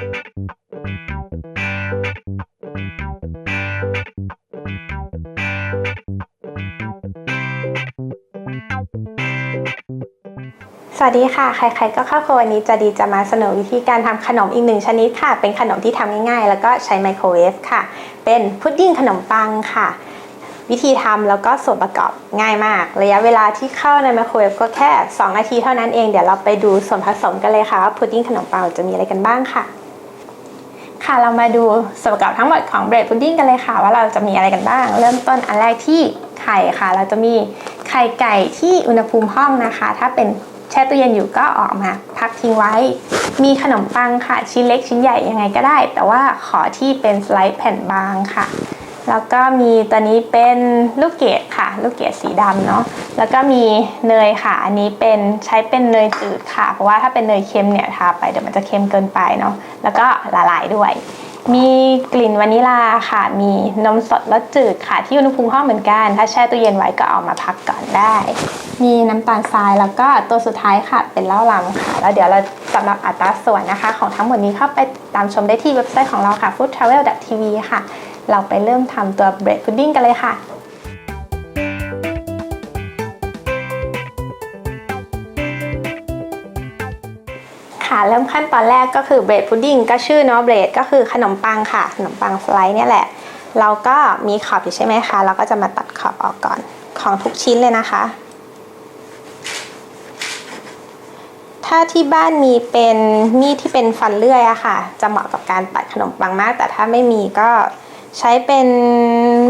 สวัสดีค่ะ ใครๆก็เข้าครัววันนี้จะดีจะมาเสนอวิธีการทำขนมอีกหนึ่งชนิดค่ะ เป็นขนมที่ทำง่ายๆ แล้วก็ใช้ไมโครเวฟค่ะ เป็นพุดดิ้งขนมปังค่ะ วิธีทำแล้วก็ส่วนประกอบง่ายมาก ระยะเวลาที่เข้าในไมโครเวฟก็แค่ 2 นาทีเท่านั้นเอง เดี๋ยวเราไปดูส่วนผสมกันเลยค่ะว่าพุดดิ้งขนมปังจะมีอะไรกันบ้างค่ะ ค่ะ เรามาดูส่วนประกอบทั้งหมดของเบรดพุดดิ้งกันเลยค่ะ ว่าเราจะมีอะไรกันบ้าง เริ่มต้นอันแรกที่ไข่ค่ะ เราจะมีไข่ไก่ที่อุณหภูมิห้องนะคะ ถ้าเป็นแช่ตู้เย็นอยู่ก็ออกมาพักทิ้งไว้ มีขนมปังค่ะ ชิ้นเล็กชิ้นใหญ่ยังไงก็ได้ แต่ว่าขอที่เป็นสไลด์แผ่นบางค่ะ แล้วก็มีตัวนี้เป็นลูกเกดค่ะ ลูกเกดสีดำเนาะแล้วก็มีเนยค่ะ อันนี้เป็นใช้เป็นเนยจืดค่ะ เพราะว่าถ้าเป็นเนยเค็มเนี่ยทาไปเดี๋ยวมันจะเค็มเกินไปเนาะแล้วก็ละลายด้วย มีกลิ่นวานิลาค่ะ มีนมสดรสจืดค่ะ ที่อุณหภูมิห้องเหมือนกัน ถ้าแช่ตู้เย็นไว้ก็เอามาพักก่อนได้ มีน้ำตาลทรายแล้วก็ตัวสุดท้ายค่ะ เป็นเหล้าลำค่ะ แล้วเดี๋ยวเราสำหรับอัตราส่วนนะคะ ของทั้งหมดนี้เข้าไปตามชมได้ที่เว็บไซต์ของเราค่ะ foodtravel.tv ค่ะ เราไปเริ่มทำตัวเบรดพุดดิ้งกันเลยค่ะค่ะเริ่มขั้นตอนแรกก็คือเบรดพุดดิ้งก็ชื่อเนาะเบรดก็คือขนมปังค่ะ ขนมปังสไลด์เนี่ยแหละ เราก็มีขอบอยู่ใช่ไหมคะ เราก็จะมาตัดขอบออกก่อนของทุกชิ้นเลยนะคะ ถ้าที่บ้านมีเป็นมีดที่เป็นฟันเลื่อยอะค่ะ จะเหมาะกับการตัดขนมปังมาก แต่ถ้าไม่มีก็ ใช้เป็น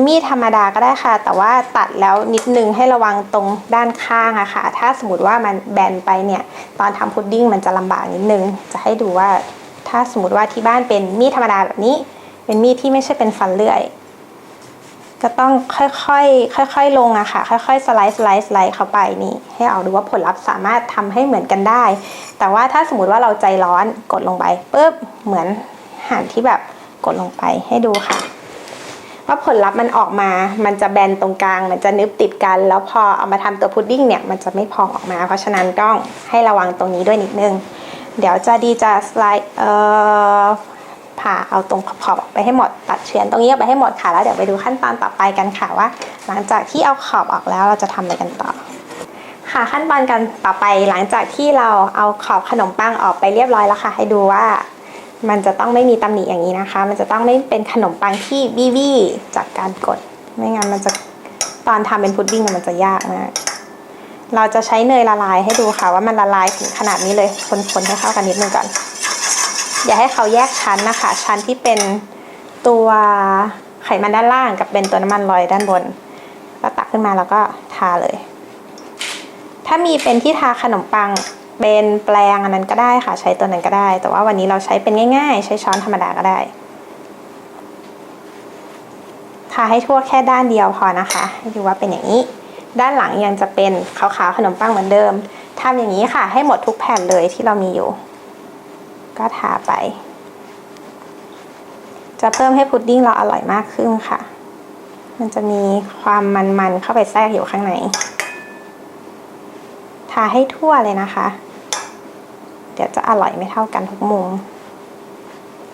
มีดธรรมดาก็ได้ค่ะ แต่ว่าตัดแล้วนิดนึงให้ระวังตรงด้านข้างอะค่ะ ถ้าสมมติว่ามันแบนไปเนี่ย ตอนทำพุดดิ้งมันจะลำบากนิดนึง จะให้ดูว่าถ้าสมมติว่าที่บ้านเป็นมีดธรรมดาแบบนี้ เป็นมีดที่ไม่ใช่เป็นฟันเลื่อย ก็ต้องค่อยๆค่อยๆลงอะค่ะ ค่อยๆสไลด์สไลด์สไลด์เข้าไปนี่ ให้ออกดูว่าผลลัพธ์สามารถทำให้เหมือนกันได้ แต่ว่าถ้าสมมติว่าเราใจร้อนกดลงไปปุ๊บเหมือนหั่นที่แบบกดลงไปให้ดูค่ะ ว่าผลลัพธ์มันออกมา มันจะแบนตรงกลาง มันจะนึบติดกัน แล้วพอเอามาทำตัวพุดดิ้งเนี่ย มันจะไม่พองออกมา เพราะฉะนั้นต้องให้ระวังตรงนี้ด้วยนิดนึง เดี๋ยวจะดีจะสไลด์เอ่อผ่าเอาตรงขอบๆออกไปให้หมด ตัดเฉือนตรงนี้ออกไปให้หมดค่ะ แล้วเดี๋ยวไปดูขั้นตอนต่อไปกันค่ะว่า หลังจากที่เอาขอบออกแล้วเราจะทำอะไรกันต่อค่ะขั้นตอนกันต่อไปหลังจากที่เราเอาขอบขนมปังออกไปเรียบร้อยแล้วค่ะ ให้ดูว่า มันจะต้องไม่มีตำหนิอย่างนี้นะคะ มันจะต้องไม่เป็นขนมปังที่บี้บี้จากการกด ไม่งั้นมันจะตอนทำเป็นพุดดิ้งมันจะยากมากเราจะใช้เนยละลายให้ดูค่ะว่ามันละลายถึงขนาดนี้เลยคนๆให้เข้ากันนิดนึงก่อน อย่าให้เขาแยกชั้นนะคะ ชั้นที่เป็นตัวไขมันด้านล่างกับเป็นตัวน้ำมันลอยด้านบน ก็ตักขึ้นมาแล้วก็ทาเลย ถ้ามีเป็นที่ทาขนมปัง เป็นแปลงอันนั้นก็ได้ค่ะ ใช้ตัวนั้นก็ได้ แต่ว่าวันนี้เราใช้เป็นง่าย ๆ ใช้ช้อนธรรมดาก็ได้ทาให้ทั่วแค่ด้านเดียวพอนะคะดูว่าเป็นอย่างนี้ ด้านหลังยังจะเป็นขาวๆขนมปังเหมือนเดิมทำอย่างนี้ค่ะ ให้หมดทุกแผ่นเลยที่เรามีอยู่ ก็ทาไป จะเพิ่มให้พุดดิ้งเราอร่อยมากขึ้นค่ะ มันจะมีความมันๆเข้าไปแทรกอยู่ข้างในทาให้ทั่วเลยนะคะ ดี๋ยวจะอร่อยไม่เท่ากันทุกมุม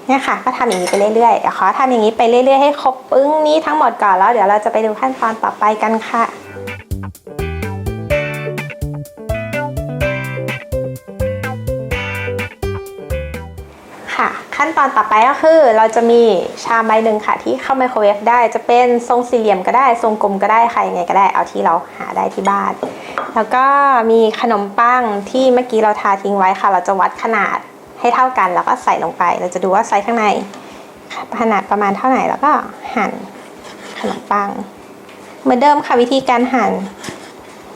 เนี่ยค่ะ ก็ทำอย่างนี้ไปเรื่อยๆเดี๋ยวขอทำอย่างนี้ไปเรื่อยๆให้ครบปึ้งนี้ทั้งหมดก่อนแล้ว เดี๋ยวเราจะไปดูขั้นตอนต่อไปกันค่ะ ขั้นตอนต่อไปก็คือ เราจะมีชามใบหนึ่งค่ะที่เข้าไมโครเวฟได้จะเป็นทรงสี่เหลี่ยมก็ได้ ทรงกลมก็ได้ค่ะยังไงก็ได้เอาที่เราหาได้ที่บ้าน แล้วก็มีขนมปังที่เมื่อกี้เราทาทิ้งไว้ค่ะ เราจะวัดขนาดให้เท่ากันแล้วก็ใส่ลงไป เราจะดูว่าไซส์ข้างในขนาดประมาณเท่าไหร่แล้วก็หั่นขนมปัง เหมือนเดิมค่ะวิธีการหั่น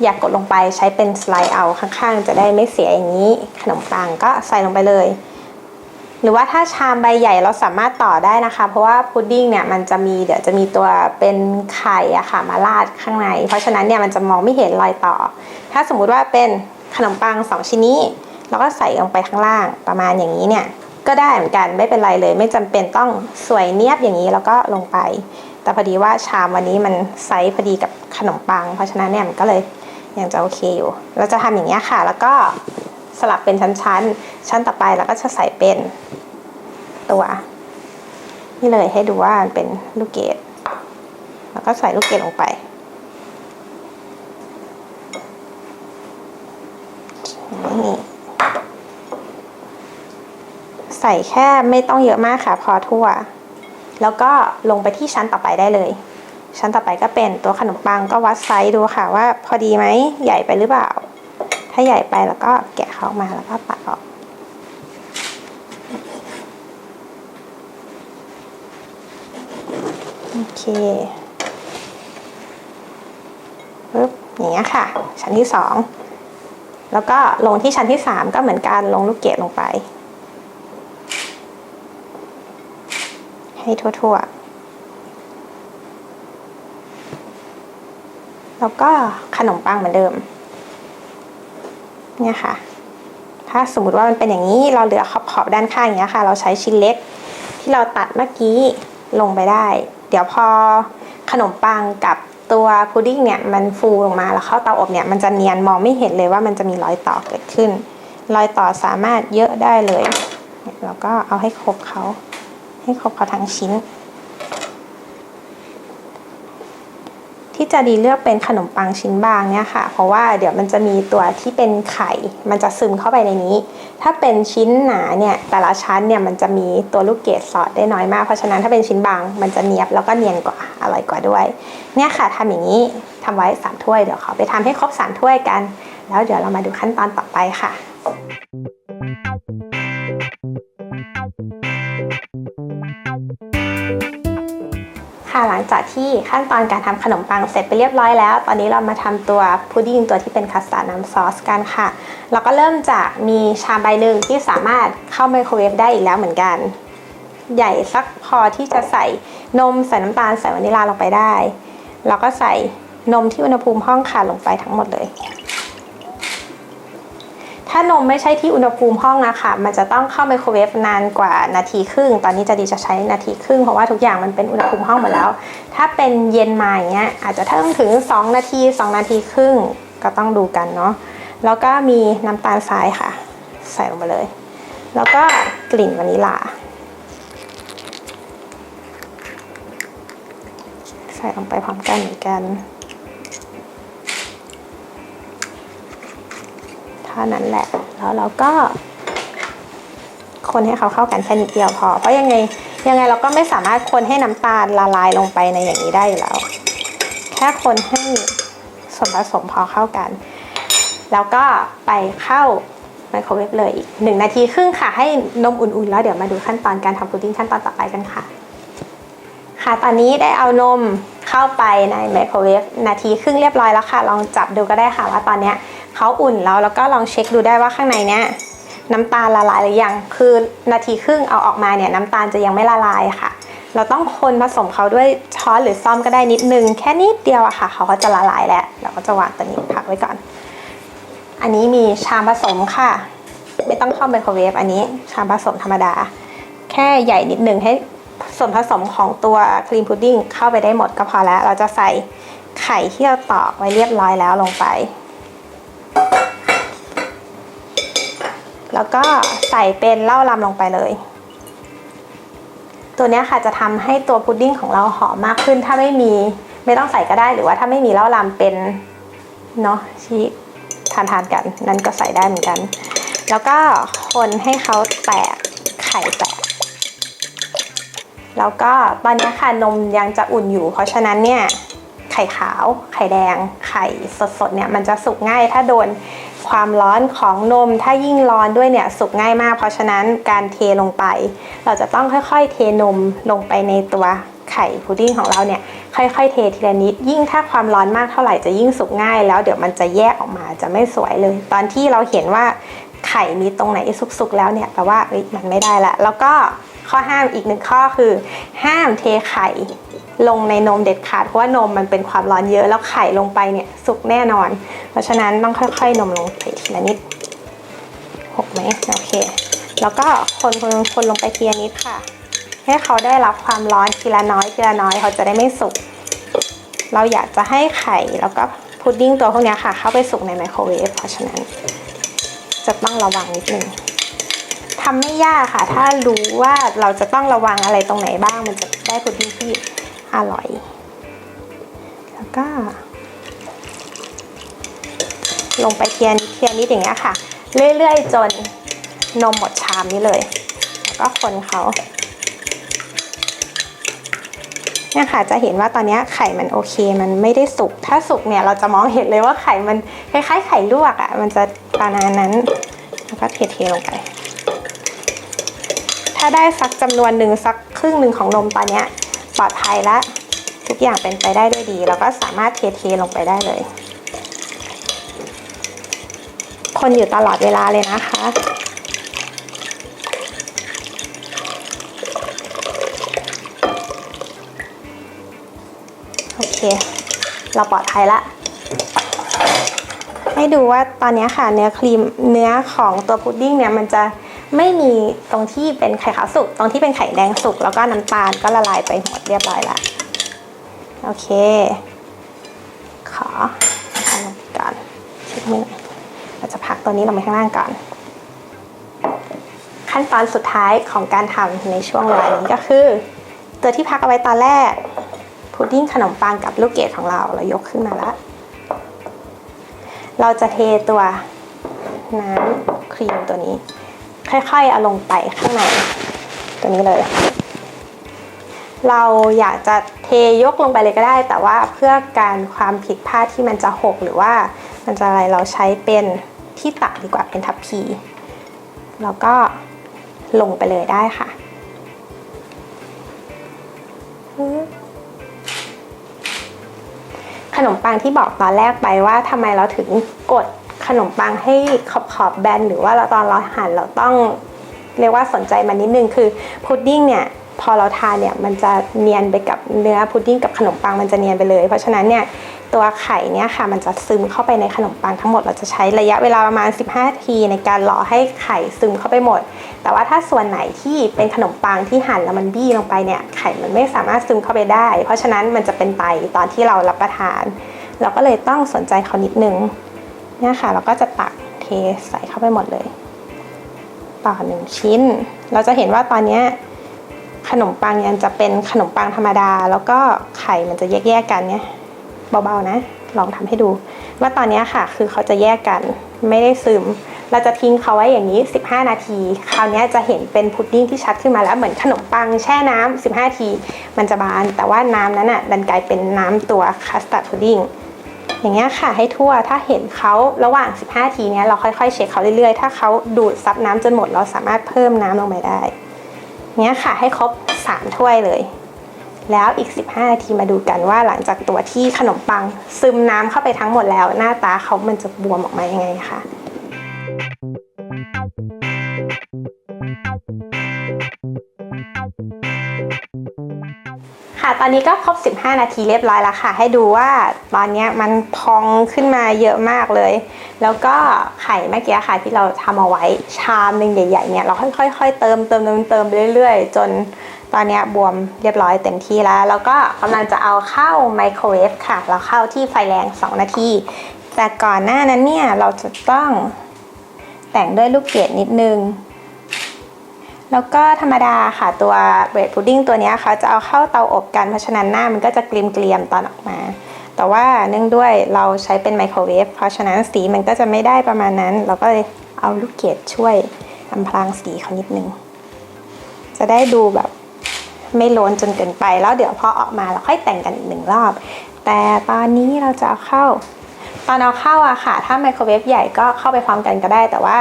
อยากกดลงไปใช้เป็นสไลด์เอาข้างๆ จะได้ไม่เสียอย่างนี้ ขนมปังก็ใส่ลงไปเลย หรือว่าถ้าชามใบใหญ่เราสามารถต่อได้นะคะ เพราะว่าพุดดิ้งเนี่ยมันจะมีเดี๋ยวจะมีตัวเป็นไข่อะค่ะมาราดข้างใน เพราะฉะนั้นเนี่ยมันจะมองไม่เห็นรอยต่อ ถ้าสมมุติว่าเป็นขนมปังสองชิ้นนี้เราก็ใส่ลงไปข้างล่างประมาณอย่างนี้เนี่ยก็ได้เหมือนกันไม่เป็นไรเลย ไม่จำเป็นต้องสวยเนียบอย่างนี้แล้วก็ลงไป แต่พอดีว่าชามวันนี้มันไซส์พอดีกับขนมปัง เพราะฉะนั้นเนี่ยมันก็เลยยังจะโอเคอยู่ เราจะทำอย่างนี้ค่ะ แล้วก็ สลับเป็นชั้นๆชั้นต่อไปเราก็จะใส่เป็นตัว นี่เลยให้ดูว่ามันเป็นลูกเกดแล้วก็ใส่ลูกเกดลงไป นี่ใส่แค่ไม่ต้องเยอะมากค่ะพอทั่ว แล้วก็ลงไปที่ชั้นต่อไปได้เลย ชั้นต่อไปก็เป็นตัวขนมปังก็วัดไซส์ดูค่ะว่าพอดีไหมใหญ่ไปหรือเปล่าาใหญ่ไปแล้วก็แกะเขาออกมาแล้วก็ตัดออก โอเคปึ๊บอย่างเงี้ยค่ะ ชั้นที่สองแล้วก็ลงที่ชั้นที่สามก็เหมือนกันลงลูกเกดลงไป ให้ทั่วๆแล้วก็ขนมปังเหมือนเดิม เนี่ยค่ะ ถ้าสมมติว่ามันเป็นอย่างนี้เราเหลือขอบขอบด้านข้างอย่างเงี้ยค่ะ เราใช้ชิ้นเล็กที่เราตัดเมื่อกี้ลงไปได้ เดี๋ยวพอขนมปังกับตัวพุดดิ้งเนี่ยมันฟูลงมาแล้วเข้าเตาอบเนี่ยมันจะเนียนมองไม่เห็นเลยว่ามันจะมีรอยต่อเกิดขึ้น รอยต่อสามารถเยอะได้เลยเนี่ยเราก็เอาให้ครบเขาให้ครบเขาทั้งชิ้น จะดีเลือกเป็นขนมปังชิ้นบางเนี่ยค่ะ เพราะว่าเดี๋ยวมันจะมีตัวที่เป็นไข่ มันจะซึมเข้าไปในนี้ ถ้าเป็นชิ้นหนาเนี่ยแต่ละชั้นเนี่ยมันจะมีตัวลูกเกดสอดได้น้อยมาก เพราะฉะนั้นถ้าเป็นชิ้นบางมันจะเนียบแล้วก็เนียนกว่าอร่อยกว่าด้วย เนี่ยค่ะทำอย่างนี้ทำไว้สามถ้วยเดี๋ยวขอไปทำให้ครบสามถ้วยกัน แล้วเดี๋ยวเรามาดูขั้นตอนต่อไปค่ะ ค่ะหลังจากที่ขั้นตอนการทำขนมปังเสร็จไปเรียบร้อยแล้ว ตอนนี้เรามาทำตัวพุดดิ้งตัวที่เป็นคัสตาร์ดน้ำซอสกันค่ะ เราก็เริ่มจากมีชามใบหนึ่งที่สามารถเข้าไมโครเวฟได้อีกแล้วเหมือนกัน ใหญ่สักพอที่จะใส่นมใส่น้ำตาลใส่วานิลลาลงไปได้แล้วก็ใส่นมที่อุณหภูมิห้องค่ะลงไปทั้งหมดเลย ถ้านมไม่ใช่ที่อุณหภูมิห้องอะค่ะ มันจะต้องเข้าไมโครเวฟนานกว่านาทีครึ่ง ตอนนี้จะดีจะใช้นาทีครึ่ง เพราะว่าทุกอย่างมันเป็นอุณหภูมิห้องหมดแล้ว ถ้าเป็นเย็นมาอย่างเงี้ยอาจจะต้องถึง 2 นาที 2 นาทีครึ่งก็ต้องดูกันเนาะ แล้วก็มีน้ำตาลทรายค่ะ ใส่ลงไปเลย แล้วก็กลิ่นวานิลลาใส่ลงไปพร้อมกันเหมือนกัน ท่านั้นแหละ แล้วเราก็ คนให้เขาเข้ากันแค่นิดเดียวพอ เพราะยังไงยังไงเราก็ไม่สามารถคนให้น้ำตาลละลายลงไปในอย่างนี้ได้อยู่แล้ว แค่คนให้ส่วนผสมพอเข้ากัน แล้วก็ไปเข้าไมโครเวฟเลยอีกหนึ่งนาทีครึ่งค่ะ ให้นมอุ่นๆ แล้วเดี๋ยวมาดูขั้นตอนการทำพุดดิ้งขั้นตอนต่อไปกันค่ะ ค่ะตอนนี้ได้เอานมเข้าไปในไมโครเวฟนาทีครึ่งเรียบร้อยแล้วค่ะ ลองจับดูก็ได้ค่ะว่าตอนเนี้ย เขาอุ่นแล้วแล้วก็ลองเช็คดูได้ว่าข้างในเนี้ยน้ำตาลละลายหรือยัง คือนาทีครึ่งเอาออกมาเนี่ยน้ำตาลจะยังไม่ละลายค่ะ เราต้องคนผสมเขาด้วยช้อนหรือซ่อมก็ได้นิดนึง แค่นิดเดียวอะค่ะ เขาก็จะละลายแล้ว เราก็จะวางตัวนี้พักไว้ก่อน อันนี้มีชามผสมค่ะ ไม่ต้องเข้าไมโครเวฟอันนี้ชามผสมธรรมดา แค่ใหญ่นิดนึงให้ส่วนผสมของตัวครีมพุดดิ้งเข้าไปได้หมดก็พอแล้ว เราจะใส่ไข่ที่เราตอกไว้เรียบร้อยแล้วลงไป แล้วก็ใส่เป็นเหล้าลำลงไปเลย ตัวนี้ค่ะจะทำให้ตัวพุดดิ้งของเราหอมมากขึ้น ถ้าไม่มีไม่ต้องใส่ก็ได้หรือว่าถ้าไม่มีเหล้าลำเป็นเนาะที่ทานทานกันนั่นก็ใส่ได้เหมือนกัน แล้วก็คนให้เขาแตกไข่แตกแล้วก็ตอนนี้ค่ะนมยังจะอุ่นอยู่ เพราะฉะนั้นเนี่ยไข่ขาว ไข่แดง ไข่สดๆเนี่ยมันจะสุกง่ายถ้าโดน ความร้อนของนมถ้ายิ่งร้อนด้วยเนี่ยสุกง่ายมาก เพราะฉะนั้นการเทลงไป เราจะต้องค่อยๆ เทนมลงไปในตัวไข่พุดดิ้งของเราเนี่ยค่อยๆ เททีละนิด ยิ่งถ้าความร้อนมากเท่าไหร่จะยิ่งสุกง่าย แล้วเดี๋ยวมันจะแยกออกมาจะไม่สวยเลย ตอนที่เราเห็นว่าไข่มีตรงไหนสุกๆแล้วเนี่ยแปลว่ามันไม่ได้ละ แล้วก็ข้อห้ามอีกหนึ่งข้อคือ ห้ามเทไข่ ลงในนมเด็ดขาดเพราะว่านมมันเป็นความร้อนเยอะแล้วไข่ลงไปเนี่ยสุกแน่นอน เพราะฉะนั้นต้องค่อยๆ นมลงไปทีละนิดหกไหมโอเค แล้วก็คนคนคนลงไปทีละนิดค่ะ ให้เขาได้รับความร้อนทีละน้อยทีละน้อยเขาจะได้ไม่สุก เราอยากจะให้ไข่แล้วก็พุดดิ้งตัวพวกนี้ค่ะ เข้าไปสุกในไมโครเวฟเพราะฉะนั้น จะต้องระวังนิดนึงทำไม่ยากค่ะ ถ้ารู้ว่าเราจะต้องระวังอะไรตรงไหนบ้างมันจะได้พุดดิ้งที่ อร่อย แล้วก็ ลงไปเทียนเทียนนิดอย่างเงี้ยค่ะ เรื่อยๆ จนนมหมดชามนี้เลย แล้วก็คนเขาเนี่ยค่ะจะเห็นว่าตอนนี้ไข่มันโอเค มันไม่ได้สุก ถ้าสุกเนี่ยเราจะมองเห็นเลยว่าไข่มันคล้ายๆไข่ลวกอะ่ะ มันจะประมาณนั้น แล้วก็เทๆลงไป ถ้าได้สักจำนวนหนึ่งสักครึ่งหนึ่งของนมตอนเนี้ย ปลอดภัยแล้วทุกอย่างเป็นไปได้ด้วยดีแล้วก็สามารถเทๆลงไปได้เลย คนอยู่ตลอดเวลาเลยนะคะ โอเค เราปลอดภัยละให้ดูว่าตอนนี้ค่ะเนื้อครีมเนื้อของตัวพุดดิ้งเนี่ยมันจะ ไม่มีตรงที่เป็นไข่ขาวสุก ตรงที่เป็นไข่แดงสุก แล้วก็น้ำตาลก็ละลายไปหมดเรียบร้อยละโอเค ขอเอาลงก่อนเช็ดมือเราจะพักตัวนี้ลงไปข้างล่างก่อน ขั้นตอนสุดท้ายของการทำในช่วงเวลานี้ก็คือ ตัวที่พักเอาไว้ตอนแรกพุดดิ้งขนมปังกับลูกเกดของเราเรายกขึ้นมาแล้วเราจะเทตัวน้ำครีมตัวนี้ ค่อยๆเอาลงไปข้างในตัวนี้เลย เราอยากจะเทยกลงไปเลยก็ได้ แต่ว่าเพื่อการความผิดพลาดที่มันจะหกหรือว่ามันจะอะไรเราใช้เป็นที่ตักดีกว่าเป็นทัพพีแล้วก็ลงไปเลยได้ค่ะขนมปังที่บอกตอนแรกไปว่าทำไมเราถึงกด ขนมปังให้ขอบขอบแบนหรือว่าเราตอนเราหั่นเราต้องเรียกว่าสนใจมันนิดนึงคือพุดดิ้งเนี่ยพอเราทานเนี่ยมันจะเนียนไปกับเนื้อพุดดิ้งกับขนมปังมันจะเนียนไปเลย เพราะฉะนั้นเนี่ยตัวไข่เนี่ยค่ะมันจะซึมเข้าไปในขนมปังทั้งหมดเราจะใช้ระยะเวลาประมาณ 15นาทีในการรอให้ไข่ซึมเข้าไปหมด แต่ว่าถ้าส่วนไหนที่เป็นขนมปังที่หั่นแล้วมันบี้ลงไปเนี่ยไข่มันไม่สามารถซึมเข้าไปได้ เพราะฉะนั้นมันจะเป็นไตตอนที่เรารับประทาน เราก็เลยต้องสนใจเขานิดนึง เนี่ยค่ะเราก็จะตักเทใส่เข้าไปหมดเลย ต่อหนึ่งชิ้น เราจะเห็นว่าตอนนี้ขนมปังยังจะเป็นขนมปังธรรมดา แล้วก็ไข่มันจะแยกๆกันเนี่ยเบาๆนะ ลองทำให้ดู ว่าตอนนี้ค่ะ คือเขาจะแยกกันไม่ได้ซึม เราจะทิ้งเขาไว้อย่างนี้ 15 นาที คราวนี้จะเห็นเป็นพุดดิ้งที่ชัดขึ้นมาแล้วเหมือนขนมปังแช่น้ำ15นาที มันจะบาน แต่ว่าน้ำนั้นอะดันกลายเป็นน้ำตัวคัสตาร์ดพุดดิ้ง อย่างเงี้ยค่ะให้ทั่วถ้าเห็นเขาระหว่าง 15 ทีเนี้ยเราค่อยๆ เช็คเขาเรื่อยๆ ถ้าเขาดูดซับน้ำจนหมดเราสามารถเพิ่มน้ำลงไปได้เนี้ยค่ะให้ครบ 3 ถ้วยเลย แล้วอีก 15 นาทีมาดูกันว่าหลังจากตัวที่ขนมปังซึมน้ำเข้าไปทั้งหมดแล้ว หน้าตาเขามันจะบวมออกมายังไงค่ะ ค่ะตอนนี้ก็ครบ 15 นาทีเรียบร้อยแล้วค่ะ ให้ดูว่าตอนนี้มันพองขึ้นมาเยอะมากเลย แล้วก็ไข่เมื่อกี้ค่ะที่เราทำเอาไว้ชามหนึ่งใหญ่ๆเนี่ยเราค่อยๆเติมเติมเติมเติมไปเรื่อยๆ จนตอนนี้บวมเรียบร้อยเต็มที่แล้ว แล้วก็กำลังจะเอาเข้าไมโครเวฟค่ะ เราเข้าที่ไฟแรง 2 นาที แต่ก่อนหน้านั้นเนี่ยเราจะต้องแต่งด้วยลูกเกดนิดนึง แล้วก็ธรรมดาค่ะตัวเบรดพุดดิ้งตัวนี้เขาจะเอาเข้าเตาอบกันเพราะฉะนั้นหน้ามันก็จะเกรียมๆตอนออกมา แต่ว่าเนื่องด้วยเราใช้เป็นไมโครเวฟเพราะฉะนั้นสีมันก็จะไม่ได้ประมาณนั้น เราก็เลยเอาลูกเกดช่วยอำพรางสีเขานิดนึง จะได้ดูแบบไม่โล้นจนเกินไปแล้วเดี๋ยวพอออกมาเราค่อยแต่งกันอีกหนึ่งรอบ แต่ตอนนี้เราจะเอาเข้า ตอนเอาเข้าอะค่ะ ถ้าไมโครเวฟใหญ่ก็เข้าไปพร้อมกันก็ได้แต่ว่า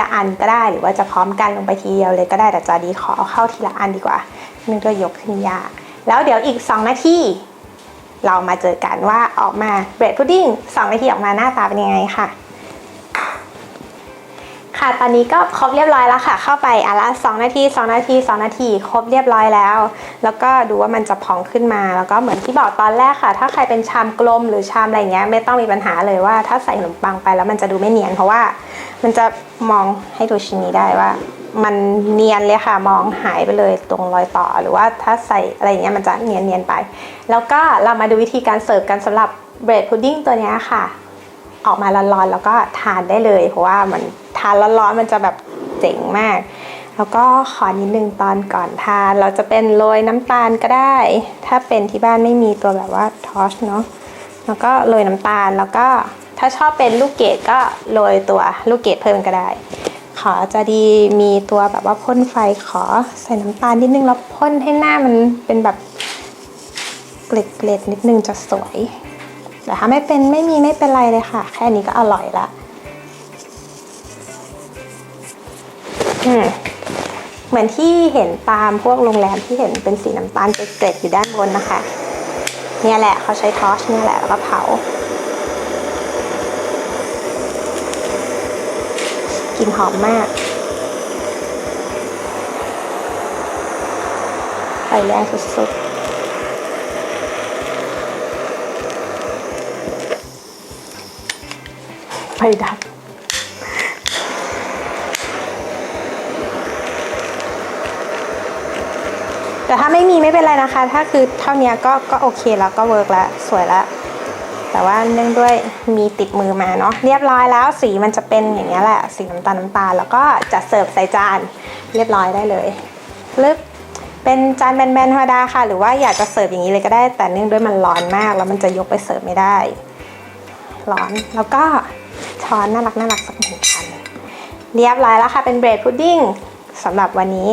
ละอันก็ได้ หรือว่าจะพร้อมกันลงไปทีเดียวเลยก็ได้แต่จอดีขอเอาเข้าทีละอันดีกว่าเนื่องด้วยยกขึ้นยากแล้วเดี๋ยวอีก 2 นาทีเรามาเจอกันว่าออกมาเบรดพุดดิ้ง2นาทีออกมาหน้าตาเป็นยังไงค่ะ ค่ะ ตอนนี้ก็ครบเรียบร้อยแล้วค่ะ เข้าไปอะละ2นาที 2 นาที 2 นาที ครบเรียบร้อยแล้ว แล้วก็ดูว่ามันจะพองขึ้นมา แล้วก็เหมือนที่บอกตอนแรกค่ะ ถ้าใครเป็นชามกลมหรือชามอะไรเงี้ยไม่ต้องมีปัญหาเลยว่าถ้าใส่ขนมปังไปแล้วมันจะดูไม่เนียน เพราะว่ามันจะมองให้ดูชิ้นนี้ได้ว่า มันเนียนเลยค่ะ มองหายไปเลยตรงรอยต่อ หรือว่าถ้าใส่อะไรเงี้ยมันจะเนียนเนียนไป แล้วก็เรามาดูวิธีการเสิร์ฟกันสำหรับเบรดพุดดิ้งตัวนี้ค่ะ ออกมาร้อนๆแล้วก็ทานได้เลย เพราะว่ามัน ทานร้อนๆมันจะแบบเจ๋งมาก แล้วก็ขอนิดนึงตอนก่อนทาน เราจะเป็นโรยน้ำตาลก็ได้ ถ้าเป็นที่บ้านไม่มีตัวแบบว่าทอชเนาะแล้วก็โรยน้ำตาลแล้วก็ถ้าชอบเป็นลูกเกดก็โรยตัวลูกเกดเพิ่มก็ได้ ขอจะดีมีตัวแบบว่าพ่นไฟขอใส่น้ำตาลนิดนึงแล้วพ่นให้หน้ามันเป็นแบบเกล็ดๆนิดนึงจะสวยแต่ถ้าไม่เป็นไม่มีไม่เป็นไรเลยค่ะ แค่นี้ก็อร่อยละ เหมือนที่เห็นตามพวกโรงแรมที่เห็นเป็นสีน้ำตาลเกล็ดอยู่ด้านบนนะคะ เนี่ยแหละเขาใช้ทอชเนี่ยแหละแล้วก็เผา กลิ่นหอมมากไฟแรงสุดๆไฟดับ แต่ถ้าไม่มีไม่เป็นไรนะคะ ถ้าคือเท่านี้ก็ก็โอเคแล้วก็เวิร์กแล้วสวยแล้วแต่ว่าเนื่องด้วยมีติดมือมาเนาะเรียบร้อยแล้วสีมันจะเป็นอย่างนี้แหละสีน้ำตาลน้ำตาลแล้วก็จะเสิร์ฟใส่จานเรียบร้อยได้เลยลึบเป็นจานแบนๆธรรมดาค่ะ หรือว่าอยากจะเสิร์ฟอย่างนี้เลยก็ได้ แต่เนื่องด้วยมันร้อนมากแล้วมันจะยกไปเสิร์ฟไม่ได้ ร้อนแล้วก็ช้อนน่ารักน่ารักสักหนึ่งคันเรียบร้อยแล้วค่ะเป็นเบรดพุดดิ้งสำหรับวันนี้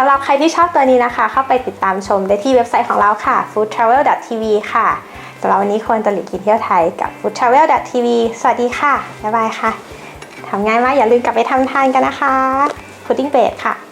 สำหรับใครที่ชอบตัวนี้นะคะ เข้าไปติดตามชมได้ที่เว็บไซต์ของเราค่ะ foodtravel.tv ค่ะสำหรับวันนี้ควรตะลิกินเที่ยวไทยกับ foodtravel.tv สวัสดีค่ะ บ๊ายบายค่ะทำง่ายมากอย่าลืมกลับไปทำทานกันนะคะพุดดิ้งเบรดค่ะ